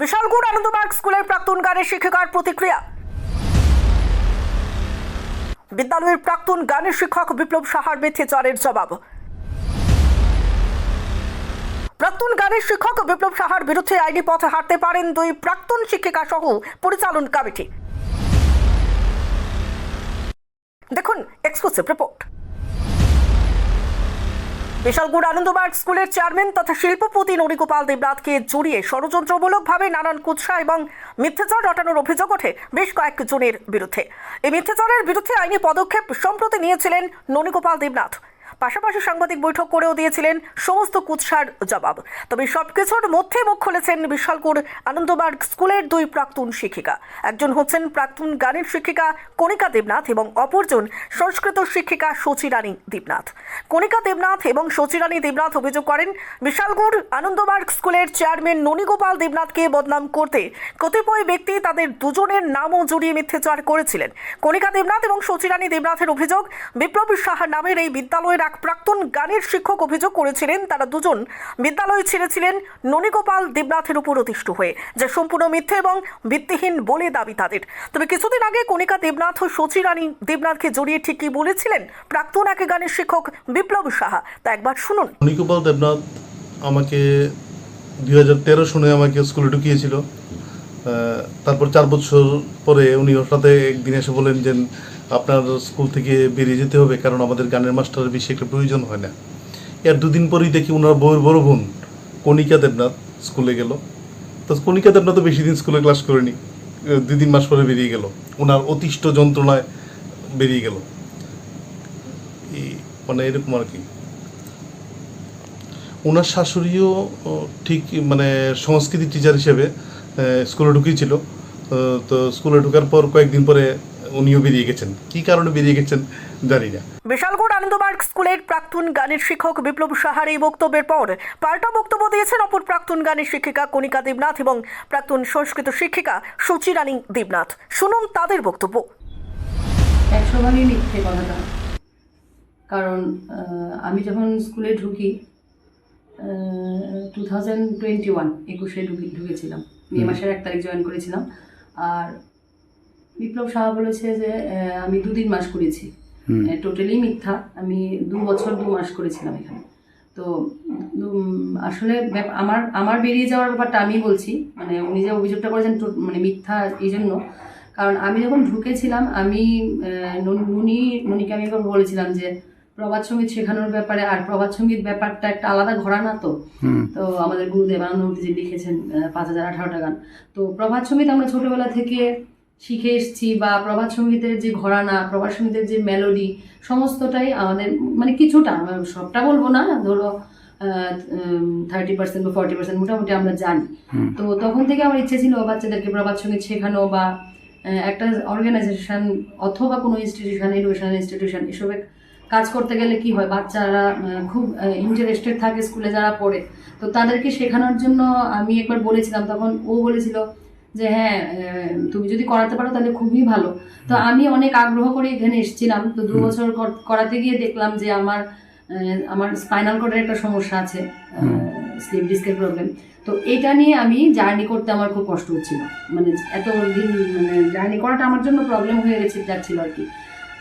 বিশালগড় আনন্দমার্গ স্কুলের প্রাক্তন গানের শিক্ষিকার প্রতিক্রিয়া। বিদ্যালয়ের প্রাক্তন গানের শিক্ষক বিপ্লব সাহার মিথ্যেচারের জবাব। প্রাক্তন গানের শিক্ষক বিপ্লব সাহার বিরুদ্ধে আইনি পথে হাঁটতে পারেন দুই প্রাক্তন শিক্ষিকা সহ পরিচালন কমিটি। দেখুন এক্সক্লুসিভ রিপোর্ট বিশালগড় আনন্দবাগ স্কুলের চেয়ারম্যান তথা শিল্পপতি নরিগোপাল দেবনাথকে জড়িয়ে ষড়যন্ত্রমূলকভাবে নানান কুৎসা এবং মিথ্যাচার রটানোর অভিযোগ ওঠে বেশ কয়েকজনের বিরুদ্ধে। এই মিথ্যাচারের বিরুদ্ধে আইনি পদক্ষেপ সম্প্রতি নিয়েছিলেন ননীগোপাল দেবনাথ। পাশাপাশি সাংবাদিক বৈঠক করেও দিয়েছিলেন সমস্ত কুৎসার জবাব। তবে সবকিছুর মধ্যে মুখ খুলেছেন বিশালপুর আনন্দমার্গ স্কুলের দুই প্রাক্তন শিক্ষিকা। একজন হচ্ছেন প্রাক্তন গানের শিক্ষিকা কণিকা দেবনাথ এবং অপরজন সংস্কৃত শিক্ষিকা সচিরানী দেবনাথ। কণিকা দেবনাথ এবং সচিরানী দেবনাথ অভিযোগ করেন, বিশালগড় আনন্দমার্গ স্কুলের চেয়ারম্যান ননীগোপাল দেবনাথকে বদনাম করতে কতিপয় ব্যক্তি তাদের দুজনের নামও জড়িয়ে মিথ্যাচার করেছিলেন। কণিকা দেবনাথ এবং সচিরানী দেবনাথের অভিযোগ, বিপ্লব সাহা নামের এই বিদ্যালয়ের এক প্রাক্তন গানের শিক্ষক অভিযোগ করেছিলেন, তারা দুজন বিদ্যালয় ছেড়েছিলেন ননীগোপাল দেবনাথের উপর অতিষ্ঠ হয়ে, যা সম্পূর্ণ মিথ্যে এবং ভিত্তিহীন বলে দাবি তাদের। তবে কিছুদিন আগে কণিকা দেবনাথ ও সচিরানী দেবনাথকে জড়িয়ে ঠিক কি বলেছিলেন প্রাক্তন এক গানের শিক্ষক বিপ্লব সাহা। তা একবার শুনুন। মণিগোপাল দেবনাথ আমাকে দুই হাজার তেরো সনে আমাকে স্কুলে ঢুকিয়েছিল। তারপর চার বছর পরে উনি ওর হঠাৎ একদিন এসে বলেন যে, আপনার স্কুল থেকে বেরিয়ে যেতে হবে কারণ আমাদের গানের মাস্টারের বেশি একটা প্রয়োজন হয় না। এর দুদিন পরেই দেখি ওনার বউয়ের বড় বোন কণিকা দেবনাথ স্কুলে গেল। তো কণিকা দেবনাথ বেশি দিন স্কুলে ক্লাস করেনি। দুই তিন মাস পরে বেরিয়ে গেল। ওনার অতিষ্ঠ যন্ত্রণায় বেরিয়ে গেল। মানে এরকম আর কি। ওনার শাশুড়িও ঠিক মানে সংস্কৃতি টিচার হিসেবে স্কুলে ঢুকিয়েছিল তো স্কুলে ঢুকার পর কয়েকদিন পরে উনিও বেরিয়ে গেছেন। কি কারণে বেরিয়ে গেছেন জানি না। বিশালগড় আনন্দমার্গ স্কুলের প্রাক্তন গানের শিক্ষক বিপ্লব সাহার এই বক্তব্যের পর পাল্টা বক্তব্য দিয়েছেন অপর প্রাক্তন গানের শিক্ষিকা কণিকা দেবনাথ এবং প্রাক্তন সংস্কৃত শিক্ষিকা সুচিরানী দেবনাথ। শুনুন তাদের বক্তব্য। একশো মিথ্যে কথাটা। কারণ আমি যখন স্কুলে ঢুকি টু থাউজেন্ড টোয়েন্টি ওয়ান একুশে ঢুকি ঢুকেছিলাম। মে মাসের এক তারিখ জয়েন করেছিলাম। আর বিপ্লব সাহা বলেছে যে আমি দু তিন মাস করেছি। টোটালি মিথ্যা। আমি দু বছর দু মাস করেছিলাম এখানে। তো আসলে আমার আমার বেরিয়ে যাওয়ার ব্যাপারটা আমি বলছি। মানে উনি যে অভিযোগটা করেছেন মানে মিথ্যা এই জন্য। কারণ আমি যখন ঢুকেছিলাম আমি নুন- নুনি নুনিকে আমি একবার বলেছিলাম যে প্রবাদ সংগীত শেখানোর ব্যাপারে আর প্রবাদ সংগীত ব্যাপারটা একটা আলাদা ঘরানা তো? তো আমাদের গুরুদেব আনন্দমূর্তি যে লিখেছেন পাঁচ হাজার আঠারোটা গান। তো প্রভাত সংগীত আমরা ছোটবেলা থেকে শিখে এসেছি বা প্রভাত সঙ্গীতের যে ঘরানা প্রভাত সঙ্গীতের যে মেলোডি সমস্তটাই আমাদের মানে কিছুটা সবটা বলব না ধরো থার্টি পার্সেন্ট বা ফর্টি পার্সেন্ট মোটামুটি আমরা জানি। তো তখন থেকে আমার ইচ্ছে ছিল বাচ্চাদেরকে প্রভাত সংগীত শেখানো বা একটা অর্গানাইজেশন অথবা কোনো ইনস্টিটিউশন এডুকেশনাল ইনস্টিটিউশন এসবে কাজ করতে গেলে কি হয় বাচ্চারা খুব ইন্টারেস্টেড থাকে স্কুলে যারা পড়ে তো তাদেরকে শেখানোর জন্য আমি একবার বলেছিলাম তখন ও বলেছিল যে হ্যাঁ তুমি যদি করাতে পারো তাহলে খুবই ভালো। তো আমি অনেক আগ্রহ করে এখানে এসেছিলাম। তো দু বছর কর- করাতে গিয়ে দেখলাম যে আমার আমার স্পাইনাল কর্ডের একটা সমস্যা আছে স্লিপ ডিস্কের প্রবলেম। তো এটা নিয়ে আমি জার্নি করতে আমার খুব কষ্ট হচ্ছিল। মানে এত দিন মানে জার্নি করাটা আমার জন্য প্রবলেম হয়ে গেছে যাচ্ছিল আর কি।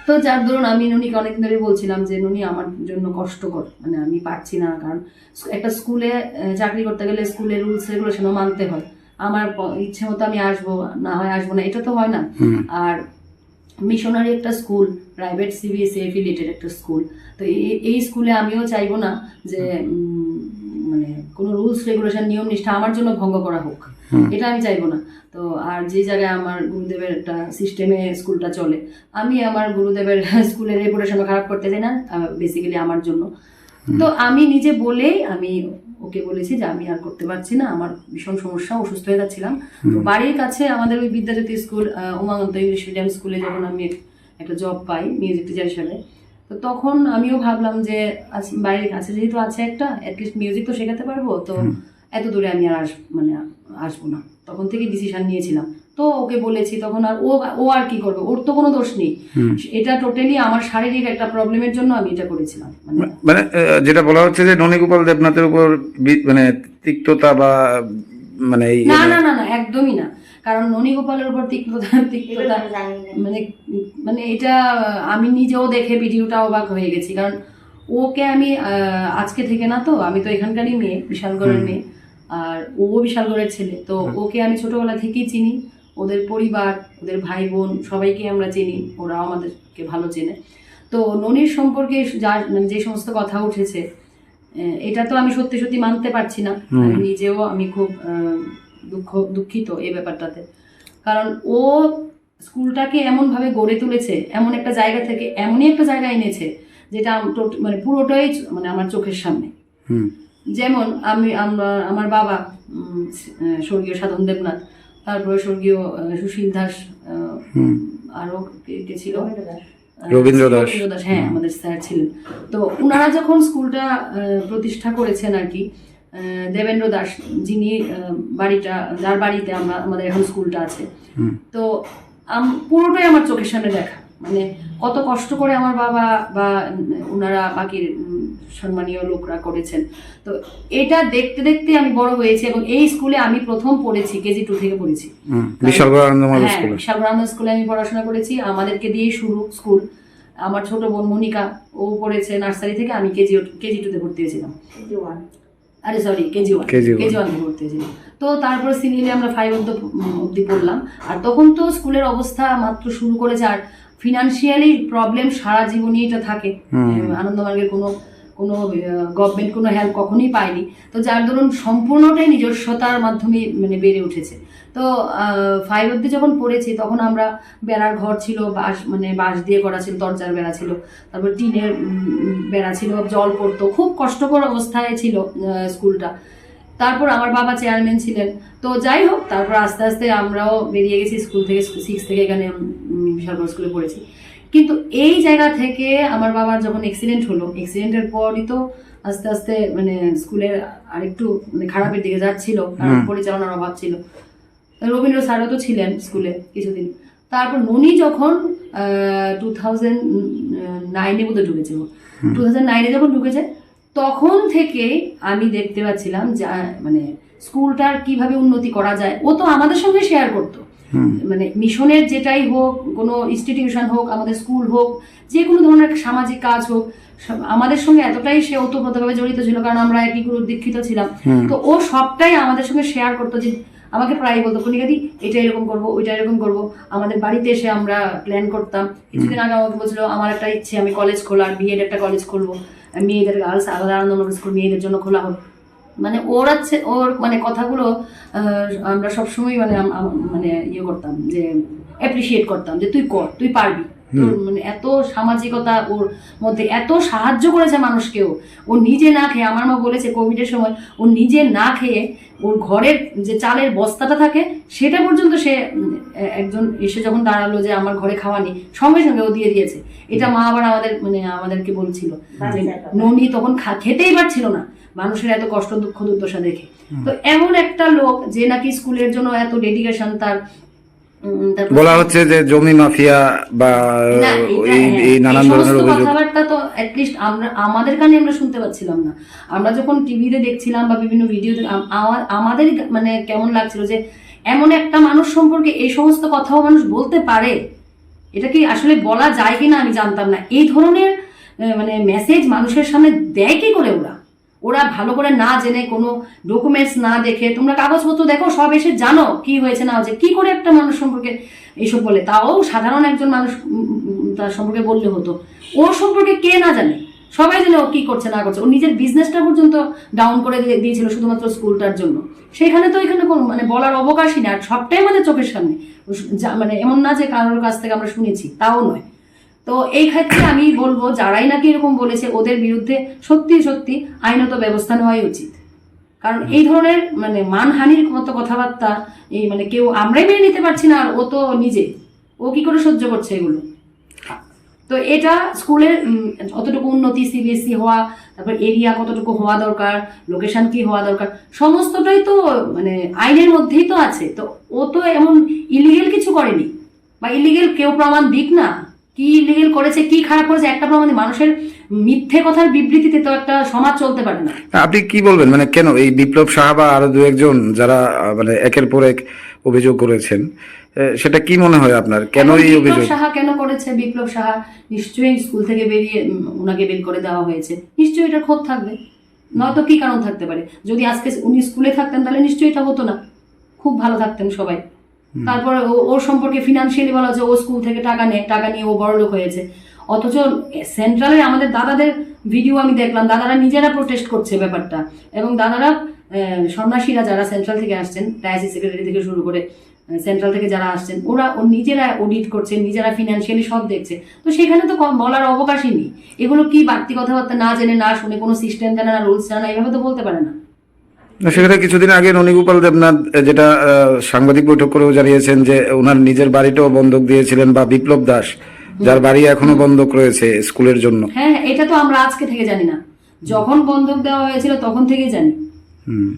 তো যার ধরুন আমি নুনিকে অনেকদিন ধরে বলছিলাম যে নুনি আমার জন্য কষ্টকর মানে আমি পারছি না কারণ একটা স্কুলে চাকরি করতে গেলে স্কুলের রুলস রেগুলেশনও মানতে হয়। আমার ইচ্ছে মতো আমি আসব না হয় আসব না এটা তো হয় না। আর মিশনারি একটা স্কুল প্রাইভেট সিবিএসই এফিলিয়েটেড একটা স্কুল। তো এই- এই স্কুলে আমিও চাইব না যে মানে কোনো রুলস রেগুলেশন নিয়ম নিষ্ঠা আমার জন্য ভঙ্গ করা হোক। এটা আমি চাইব না। তো আর যে জায়গায় আমার গুরুদেবের একটা সিস্টেমে স্কুলটা চলে আমি আমার গুরুদেবের স্কুলের রেপুটেশনও খারাপ করতে চাই না বেসিক্যালি আমার জন্য। তো আমি নিজে বলেই আমি ওকে বলেছি যে আমি আর করতে পারছি না আমার ভীষণ সমস্যা অসুস্থ হয়ে যাচ্ছিলাম। তো বাড়ির কাছে আমাদের ওই Vidyajyoti school Umagant Umakanta English medium স্কুলে যখন আমি একটা জব পাই মিউজিক টিচার হিসাবে তো তখন আমিও ভাবলাম যে বাড়ির কাছে যেহেতু আছে একটা অ্যাটলিস্ট মিউজিক তো শেখাতে পারব তো এত দূরে আমি আর আস মানে আসব না। তখন থেকে ডিসিশন নিয়েছিলাম। তো ওকে বলেছি তখন আর ও ও আর কি করবে? ওর তো কোনো দোষ নেই। এটা টোটালি আমার শারীরিক একটা প্রবলেমের জন্য আমি এটা করেছিলাম। মানে মানে যেটা বলা হচ্ছে যে ননীগোপাল দেবনাথের উপর মানে তিক্ততা বা মানে না না না না একদমই না। কারণ ননী গোপালের উপর তিক্ততা তিক্ততা মানে মানে এটা আমি নিজেও দেখে ভিডিওটা অবাক হয়ে গেছি। কারণ ওকে আমি আজকে থেকে না তো আমি তো এখানকারই মেয়ে বিশালগড়ের মেয়ে। আর ও বিশালগড়ের ছেলে। তো ওকে আমি ছোটবেলা থেকেই চিনি। ওদের পরিবার ওদের ভাই বোন সবাইকে আমরা চিনি ওরাও আমাদেরকে ভালো চেনে। তো ননির সম্পর্কে যা মানে যে সমস্ত কথা উঠেছে এটা তো আমি সত্যি সত্যি মানতে পারছি না। নিজেও আমি খুব দুঃখ দুঃখিত এই ব্যাপারটাতে। কারণ ও স্কুলটাকে এমনভাবে গড়ে তুলেছে এমন একটা জায়গা থেকে এমনই একটা জায়গা এনেছে যেটা মানে পুরোটাই মানে আমার চোখের সামনে। যেমন আমি আমরা আমার বাবা স্বর্গীয় সাধন দেবনাথ তারপরে স্বর্গীয় আহ, সুশীল দাস আরও কে কে ছিল? রবীন্দ্র দাস। হ্যাঁ আমাদের স্যার ছিলেন। তো ওনারা যখন স্কুলটা আহ, প্রতিষ্ঠা করেছেন আর কি আহ, দেবেন্দ্র দাস যিনি আহ, বাড়িটা যার বাড়িতে আমরা আমাদের এখন স্কুলটা আছে। তো আম- পুরোটাই আমার চোখের সামনে দেখা। মানে কত কষ্ট করে আমার বাবা বা ওনারা বাকি সম্মানীয় লোকরা করেছেন। তো এটা দেখতে দেখতে আমি বড় হয়েছি এবং এই স্কুলে আমি প্রথম পড়েছি কেজি টু থেকে পড়েছি। বিশালগড় হ্যাঁ স্কুলে। আমি পড়াশোনা করেছি। আমাদেরকে দিয়েই শুরু স্কুল। আমার ছোট বোন মনিকা ও পড়েছে নার্সারি থেকে আমি কেজি কেজি টুতে ভর্তি হয়েছিলাম। আরে sorry KG one. KG one. ভর্তি হয়েছিলাম। তো তারপরে সিনিয়রলি আমরা ফাইভ অব্দি পড়লাম। আর তখন তো স্কুলের অবস্থা মাত্র শুরু করেছে আর ফিনান্সিয়ালি প্রবলেম সারা জীবনই এটা থাকে। আনন্দমার্গের কোনো কোনো গভর্নমেন্ট কোনো হেল্প কখনোই পায়নি। তো যার দরুন সম্পূর্ণটাই নিজস্বতার মাধ্যমে মানে বেড়ে উঠেছে। তো ফাইভ অব্দি যখন পড়েছি তখন আমরা বেড়ার ঘর ছিল বাঁশ মানে বাঁশ দিয়ে করা ছিল দরজার বেড়া ছিল। তারপর টিনের বেড়া ছিল জল পড়তো। খুব কষ্টকর অবস্থায় ছিল স্কুলটা তারপর আমার বাবা চেয়ারম্যান ছিলেন। তো যাই হোক তারপর আস্তে আস্তে আমরাও বেরিয়ে গেছি স্কুল থেকে সিক্স থেকে এখানে বিশালগড় স্কুলে পড়েছি। কিন্তু এই জায়গা থেকে আমার বাবার যখন অ্যাক্সিডেন্ট হলো অ্যাক্সিডেন্টের পরই তো আস্তে আস্তে মানে স্কুলের আরেকটু মানে খারাপের দিকে যাচ্ছিল কারণ পরিচালনার অভাব ছিল। রবীন্দ্র স্যারও তো ছিলেন স্কুলে কিছুদিন। তারপর ননি যখন টু থাউজেন্ড নাইনে বোধহয় ঢুকেছে টু থাউজেন্ড নাইনে যখন ঢুকেছে তখন থেকে আমি দেখতে পাচ্ছিলাম যা মানে স্কুলটার কীভাবে উন্নতি করা যায়। ও তো আমাদের সঙ্গে শেয়ার করতো। মানে মিশনের যেটাই হোক কোনো ইনস্টিটিউশন হোক আমাদের স্কুল হোক যে কোনো ধরনের সামাজিক কাজ হোক আমাদের সঙ্গে এতটাই সে ওতপ্রোতভাবে জড়িত ছিল কারণ আমরা একই গুরু দীক্ষিত ছিলাম। তো ও সবটাই আমাদের সঙ্গে শেয়ার করতো যে আমাকে প্রায় বলতো কনিকাদি এটা এরকম করব ওইটা এরকম করব। আমাদের বাড়িতে এসে আমরা প্ল্যান করতাম। কিছুদিন আগে আমাকে বলছিল আমার একটা ইচ্ছে আমি কলেজ খোলার বিএড একটা কলেজ খুলবো। মেয়েদের গার্লস আলাদা আনন্দ স্কুল মেয়েদের জন্য খোলা হোক। মানে ওর আছে, ওর মানে কথাগুলো আমরা সবসময় মানে মানে ইয়ে করতাম যে অ্যাপ্রিসিয়েট করতাম যে তুই কর, তুই পারবি। মানে এত সামাজিকতা ওর মধ্যে এত সাহায্য করেছে মানুষকেও। ও নিজে না খেয়ে আমার মা বলেছে কোভিডের সময় ও নিজে না খেয়ে ওর ঘরের যে চালের বস্তাটা থাকে সেটা পর্যন্ত সে একজন এসে যখন দাঁড়াল যে আমার ঘরে খাওয়া নেই সঙ্গে সঙ্গে ও দিয়ে দিয়েছে। এটা মা আবার আমাদের মানে আমাদেরকে বলছিল যে ননি তখন খেতেই পারছিল না। মানুষের এত কষ্ট দুঃখ দুর্দশা দেখে। তো এমন একটা লোক যে নাকি স্কুলের জন্য এত ডেডিকেশন তার বলা হচ্ছে যে জমি মাফিয়া বা এই হ্যাঁ, নানান ধরনের অভিযোগ। কথাবার্তা তো অ্যাটলিস্ট আমরা আমাদের কানে আমরা শুনতে পাচ্ছিলাম না। আমরা যখন টিভিতে দেখছিলাম বা বিভিন্ন ভিডিওতে আম- আমাদের মানে কেমন লাগছিল যে এমন একটা মানুষ সম্পর্কে এই সমস্ত কথাও মানুষ বলতে পারে। এটা কি আসলে বলা যায় কিনা আমি জানতাম না। এই ধরনের মানে মেসেজ মানুষের সামনে দেয় কি করে ওরা? ওরা ভালো করে না জেনে, কোনো ডকুমেন্টস না দেখে, তোমরা কাগজপত্র দেখো, সব এসে জানো কি হয়েছে না হয়েছে, কি করে একটা মানুষ সম্পর্কে এইসব বলে। তাও সাধারণ একজন মানুষ তার সম্পর্কে বললে হতো। ওর সম্পর্কে কে না জানে? সবাই জানে ও কি করছে, না করছে। ও নিজের বিজনেসটা পর্যন্ত ডাউন করে দিয়েছিল শুধুমাত্র স্কুলটার জন্য। সেখানে তো এখানে কোনো মানে বলার অবকাশই না আর সবটাই আমাদের চোখের সামনে। মানে এমন না যে কারোর কাছ থেকে আমরা শুনেছি, তাও নয়। তো এই ক্ষেত্রে আমি বলব, যারাই নাকি এরকম বলেছে, ওদের বিরুদ্ধে সত্যি সত্যি আইনত ব্যবস্থা নেওয়াই উচিত। কারণ এই ধরনের মানে মানহানির মতো কথাবার্তা, এই মানে কেউ আমরাই মেনে নিতে পারছি না, আর ও তো নিজে। ও কি করে সহ্য করছে এগুলো? তো এটা স্কুলের অতটুকু উন্নতি সিবিএসসি হওয়া, তারপর এরিয়া কতটুকু হওয়া দরকার, লোকেশন কি হওয়া দরকার, সমস্তটাই তো মানে আইনের মধ্যেই তো আছে। তো ও তো এমন ইলিগেল কিছু করেনি। বা ইলিগেল কেউ প্রমাণ দিক না। কি ইলিগেল করেছে কি খারাপ করেছে একটা প্রমাণ দিন। মানুষের মিথ্যে কথার বিবৃতিতে তো একটা সমাজ চলতে পারে না। আপনি কি বলবেন? মানে কেন এই বিপ্লব সাহা বা আরও দু একজন যারা মানে একের পর এক অভিযোগ করেছেন সেটা কি মনে হয় আপনার? কেন এই বিপ্লব অভিযোগ? সাহা কেন করেছে? বিপ্লব সাহা নিশ্চয়ই স্কুল থেকে বেরিয়ে ওনাকে বের করে দেওয়া হয়েছে। নিশ্চয়ই এটা ক্ষোভ থাকবে। নয়তো কি কারণ থাকতে পারে? যদি আজকে উনি স্কুলে থাকতেন তাহলে নিশ্চয়ই এটা হতো না। খুব ভালো থাকতেন সবাই। তারপরে ওর সম্পর্কে ফিনান্সিয়ালি বলা হচ্ছে ও স্কুল থেকে টাকা নেয়, টাকা নিয়ে ও বড়লোক হয়েছে। অথচ সেন্ট্রালের আমাদের দাদাদের ভিডিও আমি দেখলাম, দাদারা নিজেরা প্রোটেস্ট করছে ব্যাপারটা। এবং দাদারা সন্ন্যাসীরা যারা সেন্ট্রাল থেকে আসছেন ডায়াসিস সেক্রেটারি থেকে শুরু করে সেন্ট্রাল থেকে যারা আসছেন, ওরা, ও নিজেরা অডিট করছে, নিজেরা ফিনান্সিয়ালি সব দেখছে। তো সেখানে তো বলার অবকাশই নেই। এগুলো কি বাড়তি কথাবার্তা না জেনে, না শুনে কোনো সিস্টেম জানে, না রুলস জানে, এভাবে তো বলতে পারে না। সেখানে কিছুদিন আগে ননীগোপাল দেবনাথ যেটা সাংবাদিক বৈঠক করেও জানিয়েছেন যে ওনার নিজের বাড়িটাও বন্ধক দিয়েছিলেন বা বিপ্লব দাস যার বাড়ি এখনও বন্ধক রয়েছে স্কুলের জন্য। হ্যাঁ হ্যাঁ, এটা তো আমরা আজকে থেকে জানি না। যখন বন্ধক দেওয়া হয়েছিল তখন থেকেই জানি।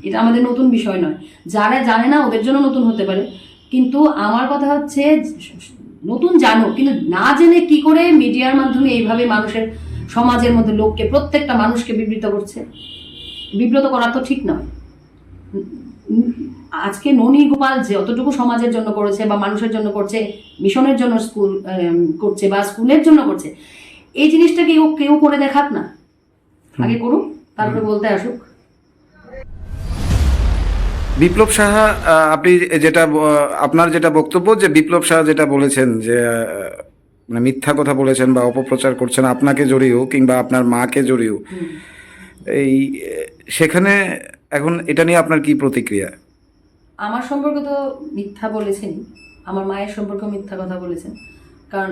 এটা আমাদের নতুন বিষয় নয়। যারা জানে না ওদের জন্য নতুন হতে পারে। কিন্তু আমার কথা হচ্ছে নতুন জানো কিন্তু না জেনে কি করে মিডিয়ার মাধ্যমে এইভাবে মানুষের সমাজের মধ্যে লোককে প্রত্যেকটা মানুষকে বিবৃত করছে? বিব্রত করা তো ঠিক নয়। আজকে ননী গোপাল যে অতটুকু সমাজের জন্য করেছে বা মানুষের জন্য করছে মিশনের জন্য স্কুল করছে বা স্কুলের জন্য করছে এই জিনিসটা কেউ কেউ করে দেখাক না। আগে করুক তারপরে বলতে আসুক। বিপ্লব সাহা আপনি যেটা আপনার যেটা বক্তব্য যে বিপ্লব সাহা যেটা বলেছেন যে মানে মিথ্যা কথা বলেছেন বা অপপ্রচার করছেন আপনাকে জড়িয়েও কিংবা আপনার মাকে জড়িয়েও এই সেখানে এখন এটা নিয়ে আপনার কি প্রতিক্রিয়া? আমার সম্পর্কে তো মিথ্যা বলেছেন। আমার মায়ের সম্পর্কে মিথ্যা কথা বলেছেন। কারণ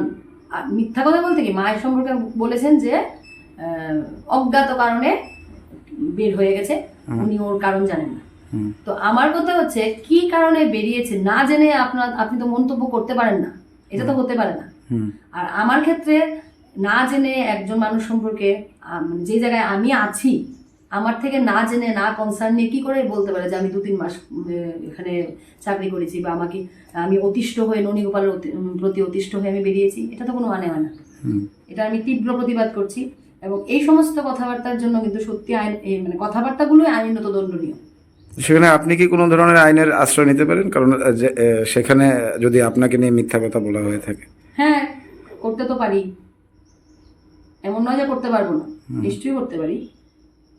মিথ্যা কথা বলতে কি? মায়ের সম্পর্কে বলেছেন যে অজ্ঞাত কারণে বের হয়ে গেছে। উনি ওর কারণ জানেন না। তো আমার কথা হচ্ছে কি কারণে বেরিয়েছে না জেনে আপনার আপনি তো মন্তব্য করতে পারেন না। এটা তো হতে পারে না। আর আমার ক্ষেত্রে না জেনে একজন মানুষ সম্পর্কে যে জায়গায় আমি আছি আমার থেকে না জেনে না কনসার্ন নিয়ে কি করে বলতে পারে যে আমি দু তিন মাস এখানে চাকরি করেছি বা আমাকে আমি অতিষ্ঠ হয়ে ননীগোপালের প্রতি অতিষ্ঠ হয়ে আমি বেরিয়েছি? এটা তো কোনো মানে হয় না এটা আমি তীব্র প্রতিবাদ করছি এবং এই সমস্ত কথাবার্তার জন্য কিন্তু সত্যি আইন এই মানে কথাবার্তাগুলোই আইনত দণ্ডনীয়। সেখানে আপনি কি কোনো ধরনের আইনের আশ্রয় নিতে পারেন? কারণ সেখানে যদি আপনাকে নিয়ে মিথ্যা কথা বলা হয়ে থাকে। হ্যাঁ করতে তো পারি। এমন নয় যে করতে পারব না। নিশ্চয়ই করতে পারি।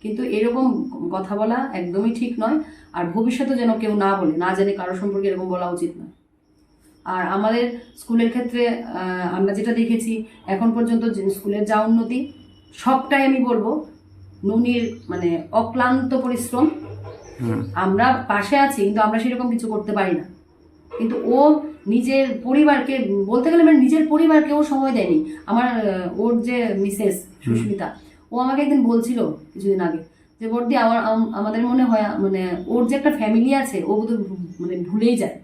কিন্তু এরকম কথা বলা একদমই ঠিক নয়। আর ভবিষ্যতে যেন কেউ না বলে না জেনে কারও সম্পর্কে এরকম বলা উচিত নয়। আর আমাদের স্কুলের ক্ষেত্রে আমরা যেটা দেখেছি এখন পর্যন্ত যে স্কুলের যা উন্নতি সবটাই আমি বলব ননির মানে অক্লান্ত পরিশ্রম। আমরা পাশে আছি কিন্তু আমরা সেরকম কিছু করতে পারি না। কিন্তু ও নিজের পরিবারকে বলতে গেলে মানে নিজের পরিবারকেও সময় দেয়নি। আমার ওর যে মিসেস সুস্মিতা ও আমাকে একদিন বলছিল কিছুদিন আগে যে বর্দি আমার আমাদের মনে হয় মানে ওর যে একটা ফ্যামিলি আছে ও বোধ মানে ভুলেই যায়।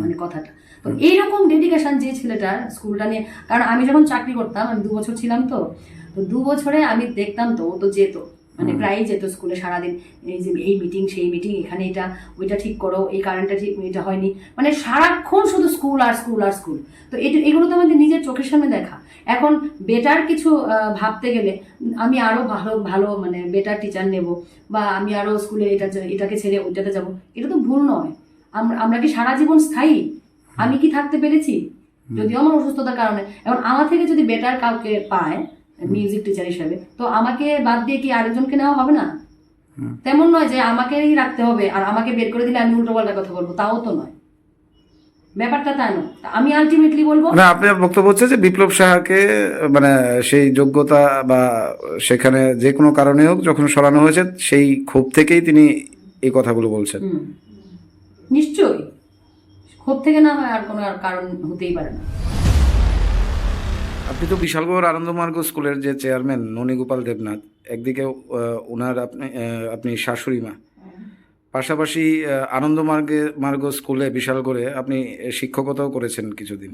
মানে কথাটা। তো এইরকম ডেডিকেশন যে ছেলেটার স্কুলটা নিয়ে কারণ আমি যখন চাকরি করতাম আমি দু বছর ছিলাম তো তো দু বছরে আমি দেখতাম তো ও তো যেত। মানে প্রায়ই যেত স্কুলে সারাদিন এই যে এই মিটিং সেই মিটিং এখানে এটা ওইটা ঠিক করো এই কারেন্টটা ঠিক এটা হয়নি। মানে সারাক্ষণ শুধু স্কুল আর স্কুল আর স্কুল তো এটা এগুলো তো আমাদের নিজের চোখের সামনে দেখা। এখন বেটার কিছু ভাবতে গেলে আমি আরও ভালো ভালো মানে বেটার টিচার নেব বা আমি আরও স্কুলে এটা এটাকে ছেড়ে ওইটাতে যাব। এটা তো ভুল নয়। আমরা আমরা কি সারা জীবন স্থায়ী? আমি কি থাকতে পেরেছি? যদিও আমার অসুস্থতার কারণে। এখন আমার থেকে যদি বেটার কাউকে পায় মিউজিক টিচার হিসাবে। তো আমাকে বাদ দিয়ে কি আরেকজনকে নেওয়া হবে না? তেমন নয় যে আমাকেই রাখতে হবে আর আমাকে বের করে দিলে আমি উল্টো পাল্টা কথা বলব তাও তো নয়। ব্যাপারটা তাই নয়। আমি আলটিমেটলি বলব মানে আপনার বক্তব্য হচ্ছে যে বিপ্লব সাহাকে মানে সেই যোগ্যতা বা সেখানে যে কোনো কারণে হোক যখন সরানো হয়েছে সেই ক্ষোভ থেকেই তিনি এই কথাগুলো বলছেন। নিশ্চয়ই। ক্ষোভ থেকে না হয় আর কোনো আর কারণ হতেই পারে না। আপনি তো বিশালগড় আনন্দমার্গ স্কুলের যে চেয়ারম্যান ননীগোপাল দেবনাথ একদিকে ওনার আপনি আপনি শাশুড়ি মা। পাশাপাশি আনন্দমার্গে মার্গ স্কুলে বিশালগড়ে আপনি শিক্ষকতাও করেছেন কিছুদিন।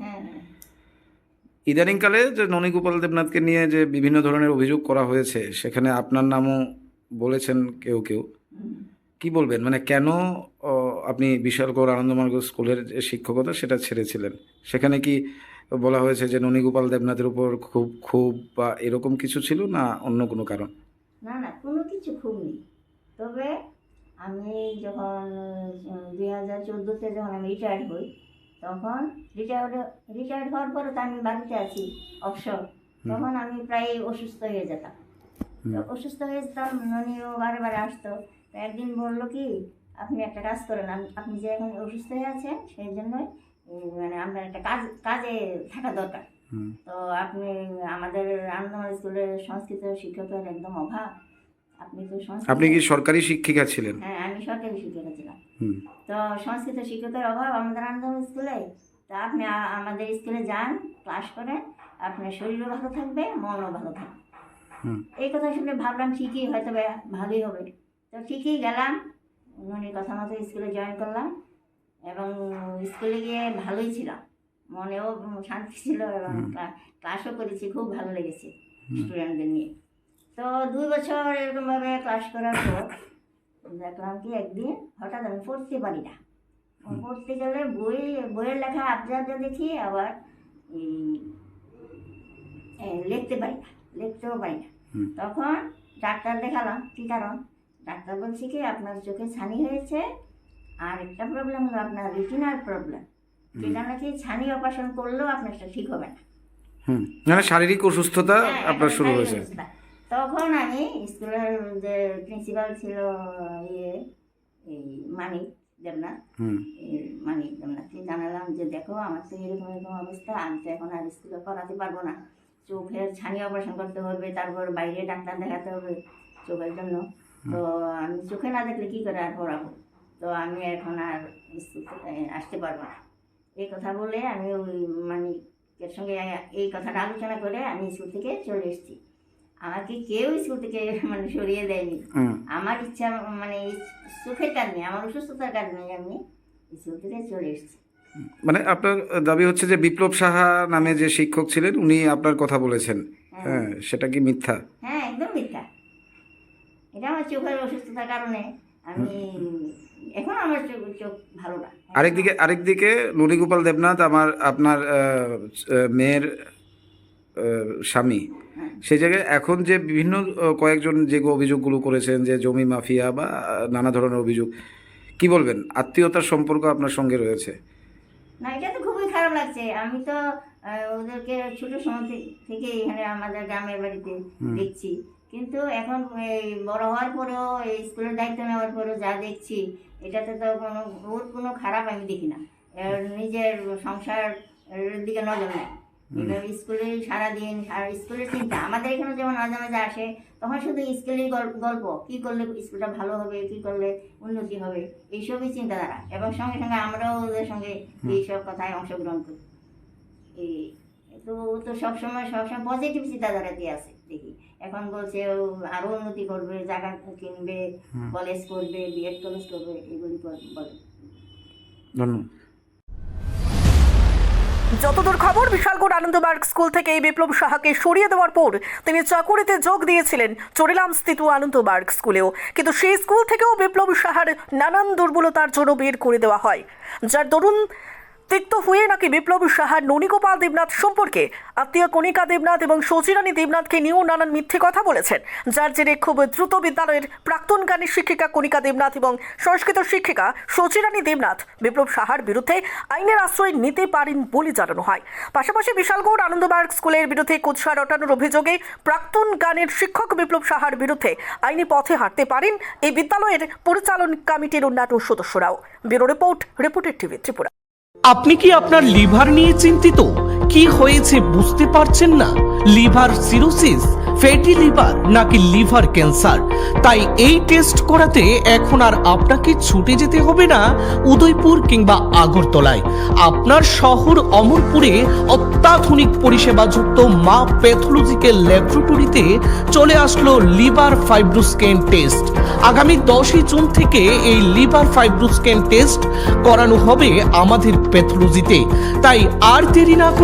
ইদানিংকালে যে ননীগোপাল দেবনাথকে নিয়ে যে বিভিন্ন ধরনের অভিযোগ করা হয়েছে সেখানে আপনার নামও বলেছেন কেউ কেউ। কি বলবেন? মানে কেন আপনি বিশালগড় আনন্দমার্গ স্কুলের যে শিক্ষকতা সেটা ছেড়েছিলেন? সেখানে কি বলা হয়েছে যে ননীগোপাল দেবনাথের উপর খুব খুব বা এরকম কিছু ছিল না অন্য কোনো কারণ? না না কোনো কিছু খুব নেই। তবে আমি যখন দুই হাজার চোদ্দোতে যখন আমি রিটায়ার্ড হই তখন রিটায়ার্ড রিটায়ার্ড হওয়ার পরে তো আমি বাড়িতে আছি অবসর তখন আমি প্রায় অসুস্থ হয়ে যেতাম। অসুস্থ হয়ে যেতাম ননিও বারে বারে আসতো। একদিন বলল কি আপনি একটা কাজ করেন আপনি যে এখন অসুস্থ হয়ে আছেন সেই জন্যই মানে আপনার একটা কাজ কাজে থাকা দরকার। তো আপনি আমাদের আনন্দমাল স্কুলের সংস্কৃত শিক্ষকের একদম অভাব। আপনি তো আপনি কি সরকারি শিক্ষিকা ছিলেন? হ্যাঁ আমি সরকারি শিক্ষিকা ছিলাম। তো সংস্কৃত শিক্ষকের অভাব আমাদের আনন্দমাল স্কুলে। তা আপনি আমাদের স্কুলে যান ক্লাস করেন আপনার শরীরও ভালো থাকবে মনও ভালো থাকবে। এই কথা শুনে ভাবলাম ঠিকই হয়তো ভালোই হবে। তো ঠিকই গেলাম উনি কথা মতো স্কুলে জয়েন করলাম। এবং স্কুলে গিয়ে ভালোই ছিলাম মনেও শান্তি ছিল এবং ক্লাসও করেছি খুব ভালো লেগেছে স্টুডেন্টদের নিয়ে। তো দুই বছর এরকমভাবে ক্লাস করার পর দেখলাম কি একদিন হঠাৎ আমি পড়তে পারি না। পড়তে গেলে বই বইয়ের লেখা আবজা আবজা দেখি আবার এই লিখতে পারি না লিখতেও পারি না। তখন ডাক্তার দেখালাম কী কারণ? ডাক্তার বলছি কি আপনার চোখে ছানি হয়েছে আর একটা প্রবলেম হলো আপনার রিটিনার প্রবলেম যেটা নাকি ছানি অপারেশন করলেও আপনার সেটা ঠিক হবে না। হুম। মানে শারীরিক অসুস্থতা হ্যাঁ, আপনার শুরু হয়েছে। তখন আমি স্কুলের যে প্রিন্সিপাল ছিল ইয়ে এই মানিক দেবনাথ মানিক দেবনাথকে জানালাম যে দেখো আমার তো এরকম এরকম অবস্থা আমি তো এখন আর স্কুলে পড়াতে পারব না। চোখের ছানি অপারেশন করতে হবে তারপর বাইরে ডাক্তার দেখাতে হবে চোখের জন্য। তো আমি চোখে না দেখলে কী করে আর পড়াবো? তো আমি এখন আর আসতে পারব না। এই কথা বলে আমি ওই মানিকের সঙ্গে এই কথাটা আলোচনা করে আমি স্কুল থেকে চলে এসেছি। আমাকে কেউ স্কুল থেকে মানে সরিয়ে দেয়নি। আমার ইচ্ছা মানে সুখের কারণে আমার অসুস্থতার কারণে আমি স্কুল থেকে চলে এসেছি। মানে আপনার দাবি হচ্ছে যে বিপ্লব সাহা নামে যে শিক্ষক ছিলেন উনি আপনার কথা বলেছেন। হ্যাঁ সেটা কি মিথ্যা? হ্যাঁ একদম মিথ্যা। এটা আমার চোখের অসুস্থতার কারণে আমি এখন আমার চোখ ভালো না। আরেকদিকে আরেকদিকে ননীগোপাল দেবনাথ আমার আপনার মেয়ের স্বামী। হ্যাঁ। সেই জায়গায় এখন যে বিভিন্ন কয়েকজন যে অভিযোগগুলো করেছেন যে জমি মাফিয়া বা নানা ধরনের অভিযোগ কি বলবেন? আত্মীয়তার সম্পর্ক আপনার সঙ্গে রয়েছে? না এটা তো খুবই খারাপ লাগছে। আমি তো ওদেরকে ছোট সময় থেকে এখানে আমাদের গ্রামের বাড়িতে দেখছি। কিন্তু এখন এই বড় হওয়ার পরেও এই স্কুলের দায়িত্ব নেওয়ার পরেও যা দেখছি এটাতে তো কোনো ওর কোনো খারাপ আমি দেখি না। নিজের সংসার দিকে নজর নেয় এবার স্কুলে সারাদিন আর স্কুলের চিন্তা আমাদের এখানে যেমন মাঝে মাঝে আসে তখন শুধু স্কুলের গল- গল্প কি করলে স্কুলটা ভালো হবে কি করলে উন্নতি হবে এইসবই চিন্তাধারা। এবং সঙ্গে সঙ্গে আমরাও ওদের সঙ্গে এইসব কথায় অংশগ্রহণ করি। এই তো ও তো সবসময় সবসময় পজিটিভ চিন্তাধারা দিয়ে আছে দেখি। এখন বলছে ও আরও উন্নতি করবে জায়গা কিনবে কলেজ করবে বিএড কলেজ করবে এগুলি বলে। যতদূর খবর বিশালগড় আনন্দবার্গ স্কুল থেকে এই বিপ্লব সাহাকে সরিয়ে দেওয়ার পর তিনি চাকুরিতে যোগ দিয়েছিলেন চরিলাম স্থিত আনন্দবার্গ স্কুলেও। কিন্তু সেই স্কুল থেকেও বিপ্লব সাহার নানান দুর্বলতার জন্য বের করে দেওয়া হয়। যার দরুন তিক্ত হয়ে নাকি বিপ্লব সাহার ননীগোপাল দেবনাথ সম্পর্কে? আত্মীয় কণিকা দেবনাথ এবং সচিরানী দেবনাথকে নিয়েও নানান মিথ্যে কথা বলেছেন। যার জেরে খুব দ্রুত বিদ্যালয়ের প্রাক্তন গানের শিক্ষিকা কণিকা দেবনাথ এবং সংস্কৃত শিক্ষিকা সচিরানী দেবনাথ বিপ্লব সাহার বিরুদ্ধে আইনের আশ্রয় নিতে পারেন বলে জানানো হয়। পাশাপাশি বিশালগড় আনন্দবার্গ স্কুলের বিরুদ্ধে কুৎসা রটানোর অভিযোগে প্রাক্তন গানের শিক্ষক বিপ্লব সাহার বিরুদ্ধে আইনি পথে হাঁটতে পারেন এই বিদ্যালয়ের পরিচালন কমিটির অন্যান্য সদস্যরাও। ব্যুরো রিপোর্ট, রিপোর্টের টিভি ত্রিপুরা। আপনি কি আপনার লিভার নিয়ে চিন্তিত? কি হয়েছে বুঝতে পারছেন না? লিভার সিরোসিস, ফ্যাটি লিভার নাকি লিভার ক্যান্সার? তাই এই টেস্ট করাতে এখন আর আপনাকে ছুটে যেতে হবে না উদয়পুর কিংবা আগরতলায়। আপনার শহর অমরপুরে অত্যাধুনিক পরিষেবাযুক্ত মা প্যাথোলজিক্যাল ল্যাবরেটরিতে চলে আসলো লিভার ফাইব্রোস্ক্যান টেস্ট। আগামী দশই জুন থেকে এই লিভার ফাইব্রোস্ক্যান টেস্ট করানো হবে আমাদের প্যাথোলজিতে। তাই আর দেরি না করে